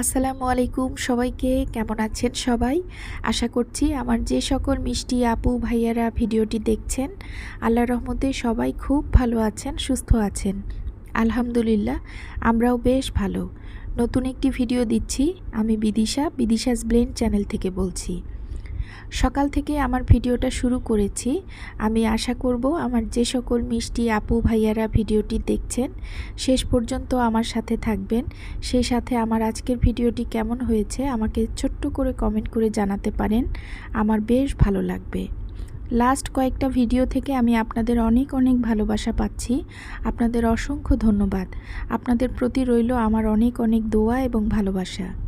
আসসালামু আলাইকুম সবাইকে, কেমন আছেন সবাই? আশা করছি আমার যে সকল মিষ্টি আপু ভাইয়ারা ভিডিওটি দেখছেন আল্লাহ রহমতে সবাই খুব ভালো আছেন, সুস্থ আছেন। আলহামদুলিল্লাহ, আমরাও বেশ ভালো। নতুন একটি ভিডিও দিচ্ছি, আমি বিদিশা, বিদিশাস ব্লেন্ড চ্যানেল থেকে বলছি। সকাল থেকে আমার ভিডিওটা শুরু করেছি। আমি আশা করব আমার যে সকল মিষ্টি আপু ভাইয়ারা ভিডিওটি দেখছেন, শেষ পর্যন্ত আমার সাথে থাকবেন। সেই সাথে আমার আজকের ভিডিওটি কেমন হয়েছে আমাকে ছোট্ট করে কমেন্ট করে জানাতে পারেন। আমার বেশ ভালো লাগবে। লাস্ট কয়েকটা ভিডিও থেকে আমি আপনাদের অনেক অনেক ভালোবাসা পাচ্ছি। আপনাদের অসংখ্য ধন্যবাদ। আপনাদের প্রতি রইল আমার অনেক অনেক দোয়া এবং ভালোবাসা।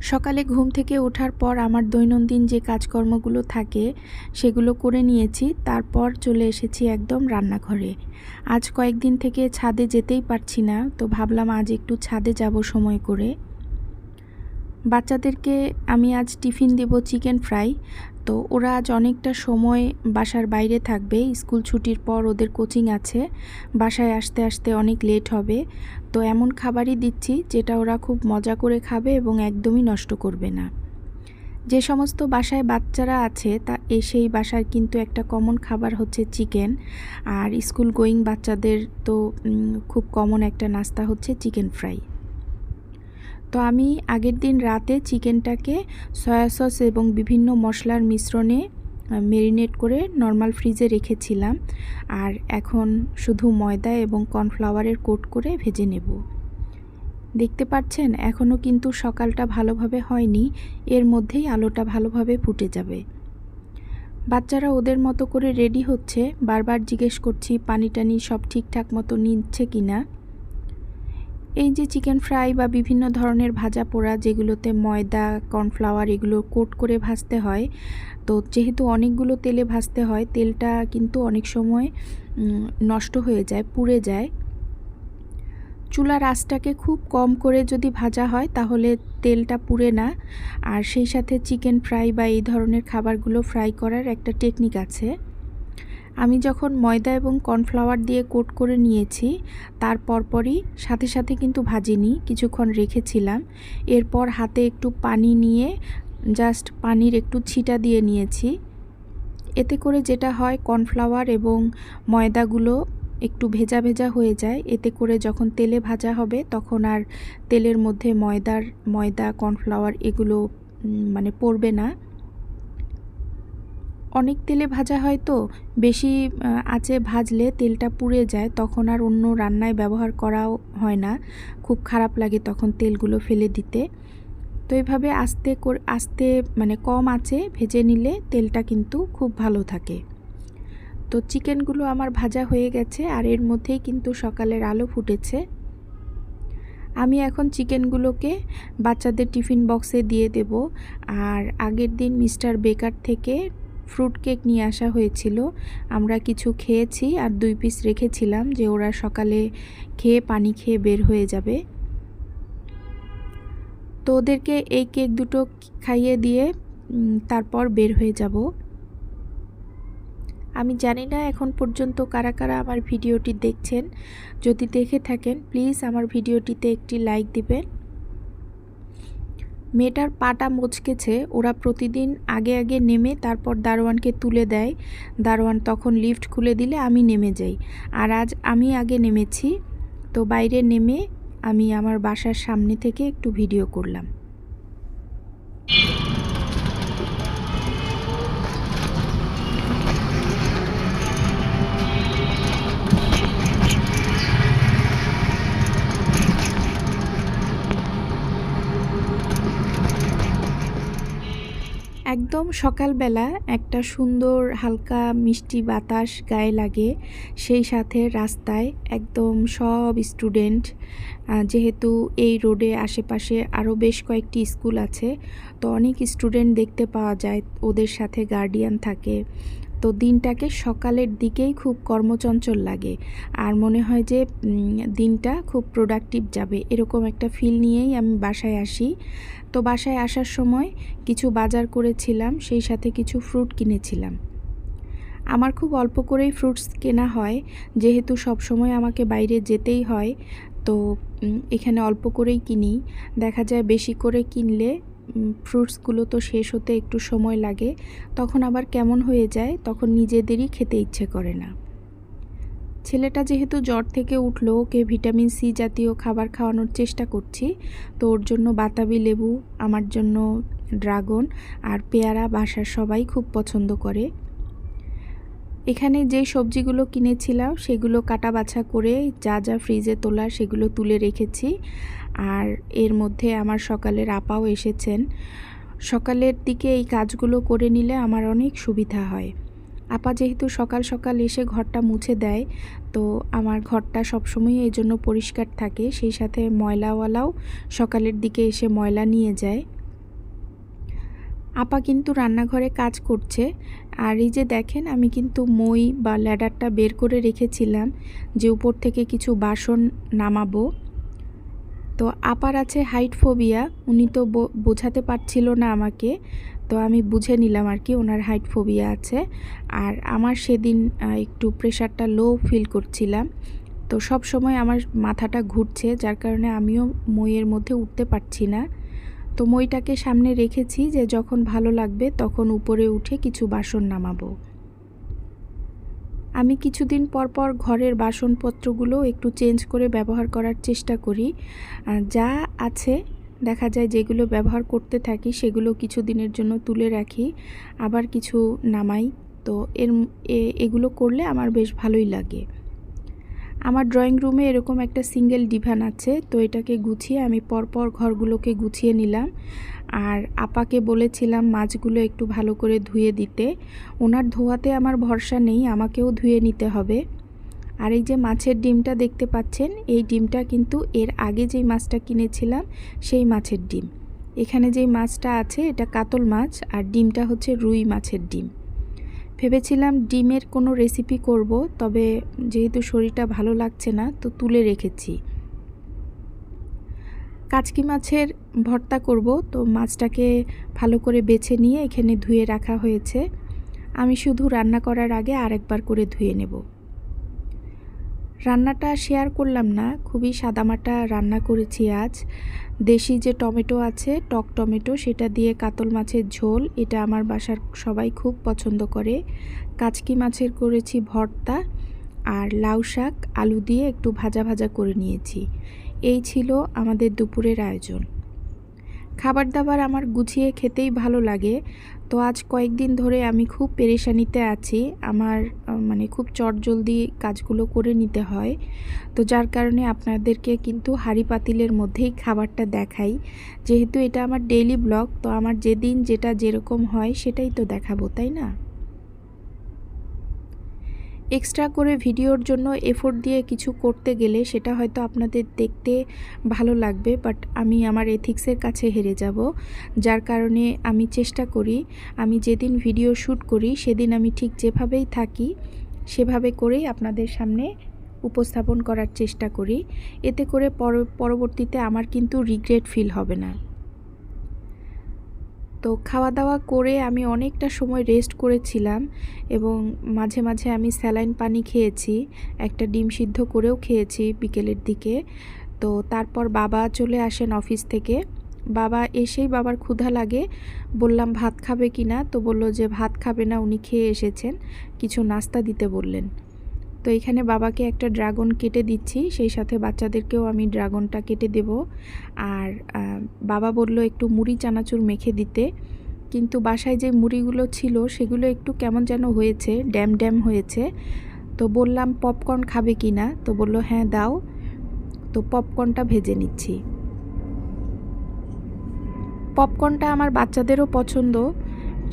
সকালে ঘুম থেকে ওঠার পর আমার দৈনন্দিন যে কাজকর্মগুলো থাকে, সেগুলো করে নিয়েছি। তারপর চলে এসেছি একদম রান্নাঘরে। আজ কয়েকদিন থেকে ছাদে যেতেই পারছি না, তো ভাবলাম আজ একটু ছাদে যাব সময় করে। বাচ্চাদেরকে আমি আজ টিফিন দেব চিকেন ফ্রাই। তো ওরা আজ অনেকটা সময় বাসার বাইরে থাকবে। স্কুল ছুটির পর ওদের কোচিং আছে। বাসায় আসতে আসতে অনেক লেট হবে। তো এমন খাবারই দিচ্ছি যেটা ওরা খুব মজা করে খাবে এবং একদমই নষ্ট করবে না। যে সমস্ত বাসায় বাচ্চারা আছে, তা সেই বাসার কিন্তু একটা কমন খাবার হচ্ছে চিকেন আর স্কুল গোয়িং বাচ্চাদের তো খুব কমন একটা নাস্তা হচ্ছে চিকেন ফ্রাই তো আমি আগের দিন রাতে চিকেনটাকে সয়া সস এবং বিভিন্ন মশলার মিশ্রণে মেরিনেট করে নর্মাল ফ্রিজে রেখেছিলাম। আর এখন শুধু ময়দা এবং কর্নফ্লাওয়ারের কোট করে ভেজে নেব। দেখতে পাচ্ছেন এখনও কিন্তু সকালটা ভালোভাবে হয়নি, এর মধ্যেই আলোটা ভালোভাবে ফুটে যাবে। বাচ্চারা ওদের মতো করে রেডি হচ্ছে, বারবার জিজ্ঞেস করছি পানি টানি সব ঠিকঠাক মতো নিচ্ছে কি না এই যে চিকেন ফ্রাই বা বিভিন্ন ধরনের ভাজা পোড়া যেগুলোতে ময়দা, কর্নফ্লাওয়ার এগুলো কোট করে ভাজতে হয়, তো যেহেতু অনেকগুলো তেলে ভাজতে হয়, তেলটা কিন্তু অনেক সময় নষ্ট হয়ে যায়, পুড়ে যায়। চুলার আঁচটাকে খুব কম করে যদি ভাজা হয়, তাহলে তেলটা পুড়ে না। আর সেই সাথে চিকেন ফ্রাই বা এই ধরনের খাবারগুলো ফ্রাই করার একটা টেকনিক আছে। আমি যখন ময়দা এবং কর্নফ্লাওয়ার দিয়ে কোট করে নিয়েছি, তার পরপরই সাথে সাথে কিন্তু ভাজিনি, কিছুক্ষণ রেখেছিলাম। এরপর হাতে একটু পানি নিয়ে, জাস্ট পানির একটু ছিটা দিয়ে নিয়েছি। এতে করে যেটা হয়, কর্নফ্লাওয়ার এবং ময়দাগুলো একটু ভেজা ভেজা হয়ে যায়। এতে করে যখন তেলে ভাজা হবে, তখন আর তেলের মধ্যে ময়দার, ময়দা, কর্নফ্লাওয়ার এগুলো মানে পড়বে না। অনেক তেলে ভাজা হয় তো, বেশি আঁচে ভাজলে তেলটা পুড়ে যায়, তখন আর অন্য রান্নায় ব্যবহার করাও হয় না। খুব খারাপ লাগে তখন তেলগুলো ফেলে দিতে। তো এইভাবে আস্তে আস্তে মানে কম আঁচে ভেজে নিলে তেলটা কিন্তু খুব ভালো থাকে। তো চিকেনগুলো আমার ভাজা হয়ে গেছে, আর এর মধ্যেই কিন্তু সকালের আলো ফুটেছে। আমি এখন চিকেনগুলোকে বাচ্চাদের টিফিন বক্সে দিয়ে দেব, আর আগের দিন মিস্টার বেকার থেকে ফ্রুট কেক নিয়ে আসা হয়েছিল। আমরা কিছু খেয়েছি আর দুই পিস রেখেছিলাম যে ওরা সকালে খেয়ে পানি খেয়ে বের হয়ে যাবে। তো ওদেরকে এই কেক দুটো খাইয়ে দিয়ে তারপর বের হয়ে যাব। আমি জানি না এখন পর্যন্ত কারা কারা আমার ভিডিওটি দেখছেন। যদি দেখে থাকেন প্লিজ আমার ভিডিওটিতে একটি লাইক দিবেন। মেয়েটার পাটা মচকেছে, ওরা প্রতিদিন আগে আগে নেমে তারপর দারোয়ানকে তুলে দেয়। দারোয়ান তখন লিফট খুলে দিলে আমি নেমে যাই। আর আজ আমি আগে নেমেছি, তো বাইরে নেমে আমি আমার বাসার সামনে থেকে একটু ভিডিও করলাম। একদম সকালবেলা একটা সুন্দর হালকা মিষ্টি বাতাস গায়ে লাগে। সেই সাথে রাস্তায় একদম সব স্টুডেন্ট যেহেতু এই রোডে আশেপাশে আরও বেশ কয়েকটি স্কুল আছে, তো অনেক স্টুডেন্ট দেখতে পাওয়া যায়, ওদের সাথে গার্ডিয়ান থাকে। তো দিনটাকে সকালের দিকেই খুব কর্মচঞ্চল লাগে। আর মনে হয় যে দিনটা খুব প্রোডাক্টিভ যাবে। এরকম একটা ফিল নিয়েই আমি বাসায় আসি। তো বাসায় আসার সময় কিছু বাজার করেছিলাম, সেই সাথে কিছু ফ্রুট কিনেছিলাম। আমার খুব অল্প করেই ফ্রুটস কেনা হয়, যেহেতু সব সময় আমাকে বাইরে যেতেই হয়। তো এখানে অল্প করেই কিনি। দেখা যায় বেশি করে কিনলে ফ্রুটসগুলো তো শেষ হতে একটু সময় লাগে, তখন আবার কেমন হয়ে যায় তখন নিজেদেরই খেতে ইচ্ছে করে না। ছেলেটা যেহেতু জ্বর থেকে উঠল, ওকে ভিটামিন সি জাতীয় খাবার খাওয়ানোর চেষ্টা করছি, তো ওর জন্য বাতাবি লেবু, আমার জন্য ড্রাগন আর পেয়ারা বাসার সবাই খুব পছন্দ করে। এখানে যে সবজিগুলো কিনেছিলাম, সেগুলো কাটা বাছা করে যা যা ফ্রিজে তোলা সেগুলো তুলে রেখেছি। আর এর মধ্যে আমার সকালের আপাও এসেছেন। সকালের দিকে এই কাজগুলো করে নিলে আমার অনেক সুবিধা হয়। আপা যেহেতু সকাল সকাল এসে ঘরটা মুছে দেয়, তো আমার ঘরটা সবসময় এই জন্য পরিষ্কার থাকে। সেই সাথে ময়লাওয়ালাও সকালের দিকে এসে ময়লা নিয়ে যায়। আপা কিন্তু রান্নাঘরে কাজ করছে। আর এই যে দেখেন, আমি কিন্তু মই বা ল্যাডারটা বের করে রেখেছিলাম যে উপর থেকে কিছু বাসন নামাবো। তো আপার আছে হাইট ফোবিয়া উনি তো বোঝাতে পারছিল না আমাকে, তো আমি বুঝে নিলাম আর কি ওনার হাইট ফোবিয়া আছে। আর আমার সেদিন একটু প্রেশারটা লো ফিল করছিলাম। তো সব সময় আমার মাথাটা ঘুরছে, যার কারণে আমিও মইয়ের মধ্যে উঠতে পারছি না। তো মইটাকে সামনে রেখেছি যে যখন ভালো লাগবে তখন উপরে উঠে কিছু বাসন নামাবো। আমি কিছুদিন পর পর ঘরের বাসনপত্রগুলো একটু চেঞ্জ করে ব্যবহার করার চেষ্টা করি। যা আছে, দেখা যায় যেগুলো ব্যবহার করতে থাকি সেগুলো কিছু দিনের জন্য তুলে রাখি, আবার কিছু নামাই। তো এর এগুলো করলে আমার বেশ ভালোই লাগে। আমার ড্রয়িং রুমে এরকম একটা সিঙ্গেল ডিভান আছে, তো এটাকে গুছিয়ে আমি পরপর ঘরগুলোকে গুছিয়ে নিলাম। আর আপাকে বলেছিলাম মাছগুলো একটু ভালো করে ধুয়ে দিতে। ওনার ধোয়াতে আমার ভরসা নেই, আমাকেও ধুয়ে নিতে হবে। আর এই যে মাছের ডিমটা দেখতে পাচ্ছেন, এই ডিমটা কিন্তু এর আগে যেই মাছটা কিনেছিলাম, সেই মাছের ডিম। এখানে যেই মাছটা আছে, এটা কাতল মাছ, আর ডিমটা হচ্ছে রুই মাছের ডিম। ভেবেছিলাম ডিমের কোনো রেসিপি করব, তবে যেহেতু শরীরটা ভালো লাগছে না, তো তুলে রেখেছি। কাচকি মাছের ভর্তা করব, তো মাছটাকে ভালো করে বেছে নিয়ে এখানে ধুয়ে রাখা হয়েছে। আমি শুধু রান্না করার আগে আরেকবার করে ধুয়ে নেব। রান্নাটা শেয়ার করলাম না, খুবই সাদামাটা রান্না করেছি আজ। দেশি যে টমেটো আছে, টক টমেটো, সেটা দিয়ে কাতল মাছের ঝোল, এটা আমার বাসার সবাই খুব পছন্দ করে। কাচকি মাছের করেছি ভর্তা আর লাউ শাক, আলু দিয়ে একটু ভাজা ভাজা করে নিয়েছি। এই ছিল আমাদের দুপুরের আয়োজন। খাবার দাবার আমার গুছিয়ে খেতেই ভালো লাগে। তো আজ কয়েকদিন ধরে আমি খুব পেরেশানিতে আছি। আমার মানে খুব চটজলদি কাজগুলো করে নিতে হয়। তো যার কারণে আপনাদেরকে কিন্তু হাড়ি পাতিলের মধ্যেই খাবারটা দেখাই। যেহেতু এটা আমার ডেইলি ব্লগ তো আমার যেদিন যেটা যেরকম হয় সেটাই তো দেখাবো, তাই না? এক্সট্রা করে ভিডিওর জন্য এফোর্ট দিয়ে কিছু করতে গেলে সেটা হয়তো আপনাদের দেখতে ভালো লাগবে বাট আমি আমার এথিক্সের কাছে হেরে যাব। যার কারণে আমি চেষ্টা করি, আমি যেদিন ভিডিও শ্যুট করি, সেদিন আমি ঠিক যেভাবেই থাকি, সেভাবে করেই আপনাদের সামনে উপস্থাপন করার চেষ্টা করি। এতে করে পরবর্তীতে আমার কিন্তু রিগ্রেট ফিল হবে না। তো খাওয়া দাওয়া করে আমি অনেকটা সময় রেস্ট করেছিলাম এবং মাঝে মাঝে আমি স্যালাইন পানি খেয়েছি, একটা ডিম সিদ্ধ করেও খেয়েছি বিকেলের দিকে। তো তারপর বাবা চলে আসেন অফিস থেকে। বাবা এসেই বাবার ক্ষুধা লাগে। বললাম, ভাত খাবে কি না তো বলল যে, ভাত খাবে না, উনি খেয়ে এসেছেন। কিছু নাস্তা দিতে বললেন। তো এখানে বাবাকে একটা ড্রাগন কেটে দিচ্ছি, সেই সাথে বাচ্চাদেরকেও আমি ড্রাগনটা কেটে দেব। আর বাবা বলল একটু মুড়ি চানাচুর মেখে দিতে। কিন্তু বাসায় যে মুড়িগুলো ছিল, সেগুলো একটু কেমন যেন হয়েছে, ড্যাম ড্যাম হয়েছে। তো বললাম, পপকর্ন খাবে কি না? তো বলল হ্যাঁ দাও। তো পপকর্নটা ভেজে নিচ্ছি। পপকর্নটা আমার বাচ্চাদেরও পছন্দ,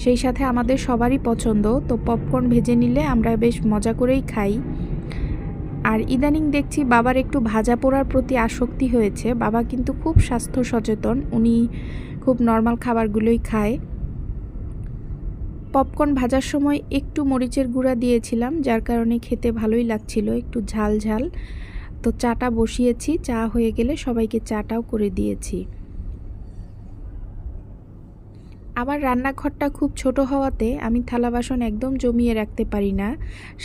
সেই সাথে আমাদের সবারই পছন্দ। তো পপকর্ন ভেজে নিলে আমরা বেশ মজা করেই খাই। আর ইদানিং দেখছি বাবার একটু ভাজা পোড়ার প্রতি আসক্তি হয়েছে। বাবা কিন্তু খুব স্বাস্থ্য সচেতন, উনি খুব নর্মাল খাবারগুলোই খায়। পপকর্ন ভাজার সময় একটু মরিচের গুঁড়া দিয়েছিলাম, যার কারণে খেতে ভালোই লাগছিল, একটু ঝাল ঝাল। তো চাটা বসিয়েছি, চা হয়ে গেলে সবাইকে চাটাও করে দিয়েছি। আমার রান্নাঘরটা খুব ছোট হওয়াতে আমি থালা বাসন একদম জমিয়ে রাখতে পারি না,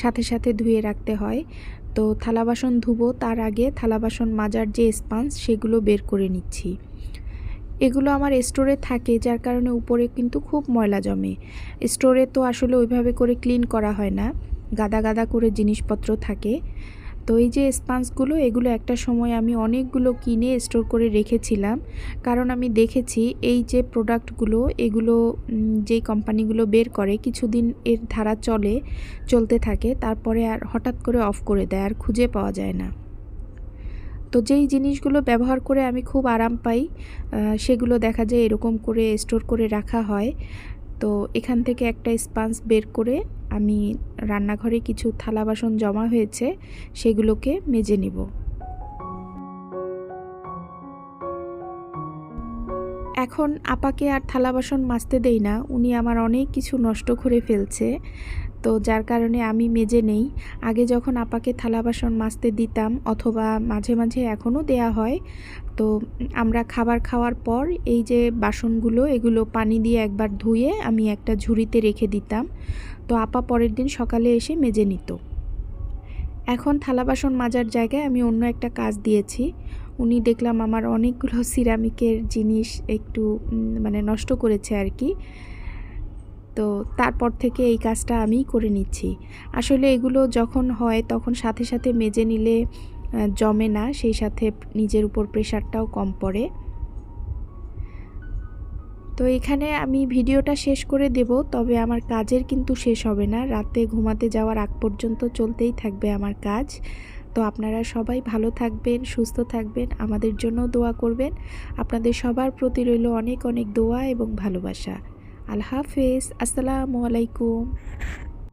সাথে সাথে ধুয়ে রাখতে হয়। তো থালা বাসন ধুবো, তার আগে থালা বাসন মাজার যে স্পাঞ্জ সেগুলো বের করে নিচ্ছি। এগুলো আমার স্টোরে থাকে, যার কারণে উপরে কিন্তু খুব ময়লা জমে। স্টোরে তো আসলে ওইভাবে করে ক্লিন করা হয় না। গাদা গাদা করে জিনিসপত্র থাকে। তো এই যে স্পাঞ্জগুলো এগুলো একটা সময় আমি অনেকগুলো কিনে স্টোর করে রেখেছিলাম। কারণ আমি দেখেছি এই যে প্রোডাক্টগুলো, এগুলো যেই কোম্পানিগুলো বের করে, কিছুদিন এর ধারা চলে, চলতে থাকে, তারপরে আর হঠাৎ করে অফ করে দেয়, আর খুঁজে পাওয়া যায় না। তো যেই জিনিসগুলো ব্যবহার করে আমি খুব আরাম পাই সেগুলো দেখা যায় এরকম করে স্টোর করে রাখা হয়। তো এখান থেকে একটা স্পাঞ্জ বের করে আমি রান্নাঘরে কিছু থালা বাসন জমা হয়েছে, সেগুলোকে মেজে নিব। এখন আপাকে আর থালা বাসন মাজতে দেই না, উনি আমার অনেক কিছু নষ্ট করে ফেলছে। তো যার কারণে আমি মেজে নেই। আগে যখন আপাকে থালা বাসন মাজতে দিতাম অথবা মাঝে মাঝে এখনও দেয়া হয়, তো আমরা খাবার খাওয়ার পর এই যে বাসনগুলো, এগুলো পানি দিয়ে একবার ধুয়ে আমি একটা ঝুড়িতে রেখে দিতাম। তো আপা পরের দিন সকালে এসে মেজে নিত। এখন থালা বাসন মাজার জায়গায় আমি অন্য একটা কাজ দিয়েছি। উনি দেখলাম আমার অনেকগুলো সিরামিকের জিনিস একটু মানে নষ্ট করেছে আর কি। তো তারপর থেকে এই কাজটা আমিই করে নিচ্ছি। আসলে এগুলো যখন হয় তখন সাথে সাথে মেজে নিলে জমে না, সেই সাথে নিজের উপর প্রেশারটাও কম পড়ে। তো এখানে আমি ভিডিওটা শেষ করে দেব, তবে আমার কাজের কিন্তু শেষ হবে না। রাতে ঘুমাতে যাওয়ার আগ পর্যন্ত চলতেই থাকবে আমার কাজ। তো আপনারা সবাই ভালো থাকবেন, সুস্থ থাকবেন, আমাদের জন্য দোয়া করবেন। আপনাদের সবার প্রতি রইল অনেক অনেক দোয়া এবং ভালোবাসা। আল্লাহ হাফেজ আসসালামু আলাইকুম